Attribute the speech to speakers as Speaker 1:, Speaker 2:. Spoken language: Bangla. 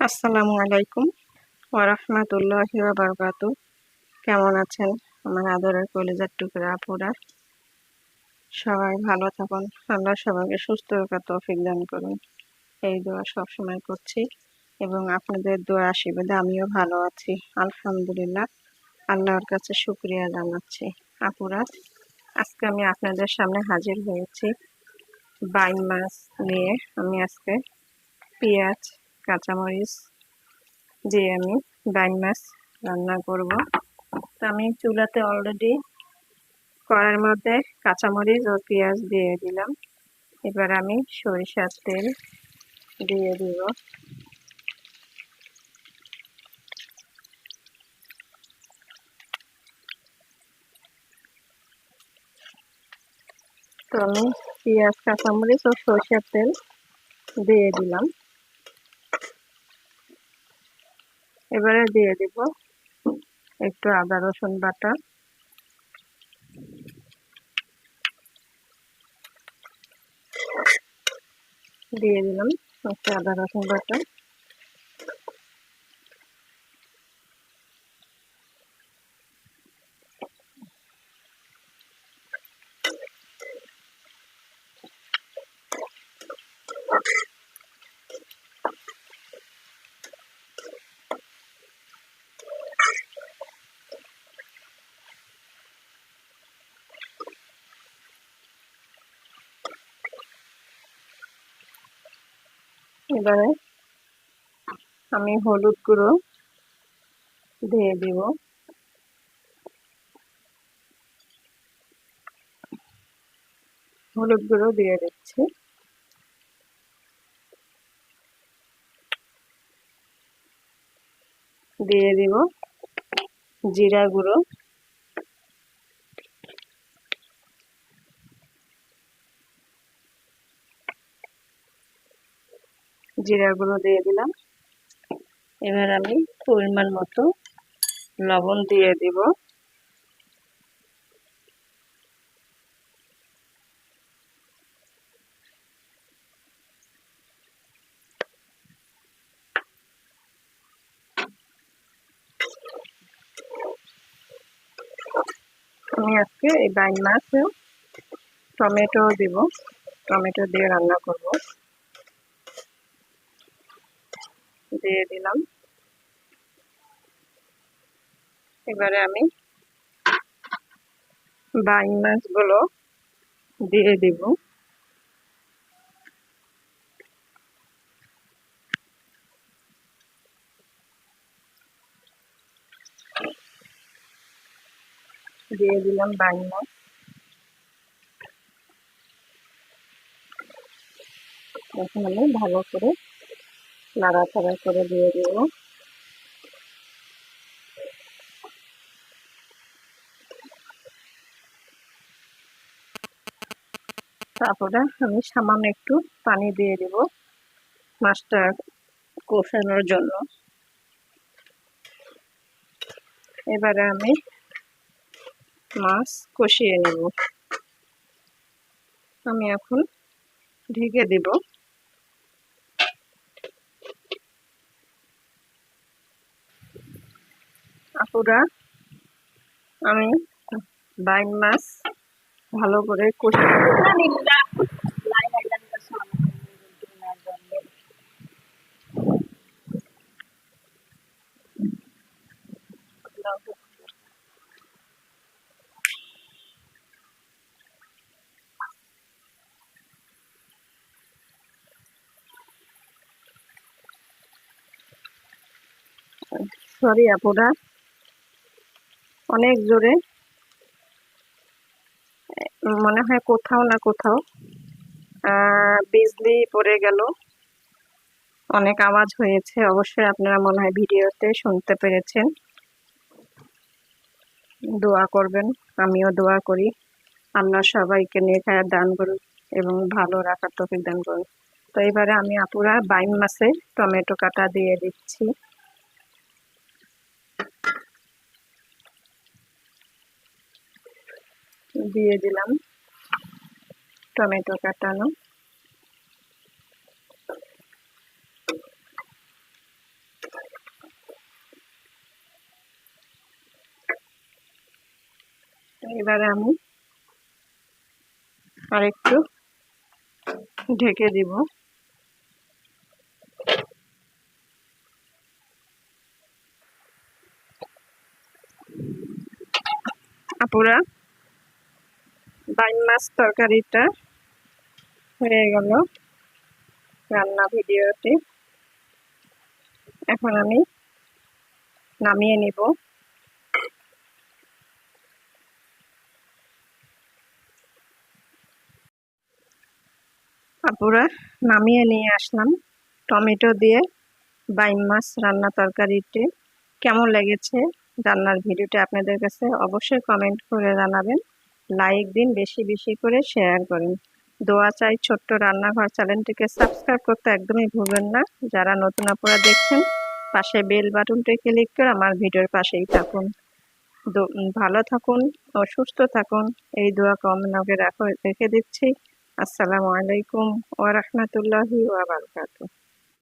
Speaker 1: আসসালামু আলাইকুম ওরহমতুল্লাহি বারকাতু কেমন আছেন আমার আদরের কলেজার টুকরা আপুরা? সবাই ভালো থাকুন, আল্লাহ সবাইকে সুস্থ রাখার তৌফিক দান করুন। এই দোয়া সবসময় করছি এবং আপনাদের দোয়া আশীর্বাদে আমিও ভালো আছি, আলহামদুলিল্লাহ। আল্লাহর কাছে শুক্রিয়া জানাচ্ছি। আপুরা, আজকে আমি আপনাদের সামনে হাজির হয়েছি। বাইন মাছ নিয়ে আমি আজকে পেঁয়াজ কাঁচামরিচ দিয়ে আমি বাইন মাছ রান্না করব। তো আমি চুলাতে অলরেডি কড়ার মধ্যে কাঁচামরিচ ও পেঁয়াজ দিয়ে দিলাম। এবার আমি সরিষার তেল দিয়ে দিব। তো আমি পেঁয়াজ, কাঁচামরিচ ও সরষের তেল দিয়ে দিলাম। এবারে দিয়ে দেব একটু আদা রসুন বাটা। দিয়ে দিলাম একটু আদা রসুন বাটা। এবারে আমি হলুদ গুঁড়ো দিয়ে দিব। হলুদ গুঁড়ো দিয়ে দিচ্ছি। দিয়ে দিব জিরা গুঁড়ো। জিরা গুঁড়ো দিয়ে দিলাম। এবার আমি পরিমাণ মতো লবণ দিয়ে দিব। আমি আজকে এই বাইন মাছ, টমেটো দিব। টমেটো দিয়ে রান্না করব। দিয়ে দিলাম। এবারে আমি বাইন মাছগুলো দিয়ে দিব। দিয়ে দিলাম বাইন মাছ। এখন আমি ভালো করে নাড়াচাড়া করে দিয়ে দিব। তারপরে আমি সামান্য একটু পানি দিয়ে দিব মাছটা কষানোর জন্য। এবারে আমি মাছ কষিয়ে নেব। আমি এখন ঢেকে দিব। আপুরা আমি বাইন মাছ ভালো করে কষিয়ে সরি আপুরা। অনেক জোরে। মনে হয় কোথাও না কোথাও। বিজলি পড়ে গেল। অনেক আওয়াজ হয়েছে। অবশ্যই আপনারা মনে হয় ভিডিওতে শুনতে পেরেছেন। দোয়া করবেন। আমিও দোয়া করি। আল্লাহ সবাইকে নিয়ে খায় দান করুন এবং ভালো রাখার তফিক দান করুন। তো এবারে আমি আপুরা বাইন মাছে টমেটো কাটা দিয়ে দিচ্ছি। দিয়ে দিলাম টমেটো কাটানো। এবারে আমি আরেকটু ঢেকে দিব। আপুরা বাইন মাছ তরকারিটা হয়ে গেল রান্না ভিডিওটি এখন আমি নামিয়ে নিব। আপুরা, নামিয়ে নিয়ে আসলাম। টমেটো দিয়ে বাইম মাছ রান্না তরকারিটি কেমন লেগেছে রান্নার ভিডিওটি আপনাদের কাছে অবশ্যই কমেন্ট করে জানাবেন। লাইক দিন, বেশি বেশি করে শেয়ার করেন। দোয়া চাই ছোট্ট রান্নাঘর চ্যানেলটিকে সাবস্ক্রাইব করতে একদমই ভুলবেন না। যারা নতুন আপুরা দেখছেন, পাশে বেল বাটনটি ক্লিক করে আমার ভিডিওর পাশেই থাকুন। ভালো থাকুন ও সুস্থ থাকুন। এই দোয়া কমনাকে রাখো রেখে দিচ্ছি। আসসালামু আলাইকুম ওয়া বারাকাতুহু।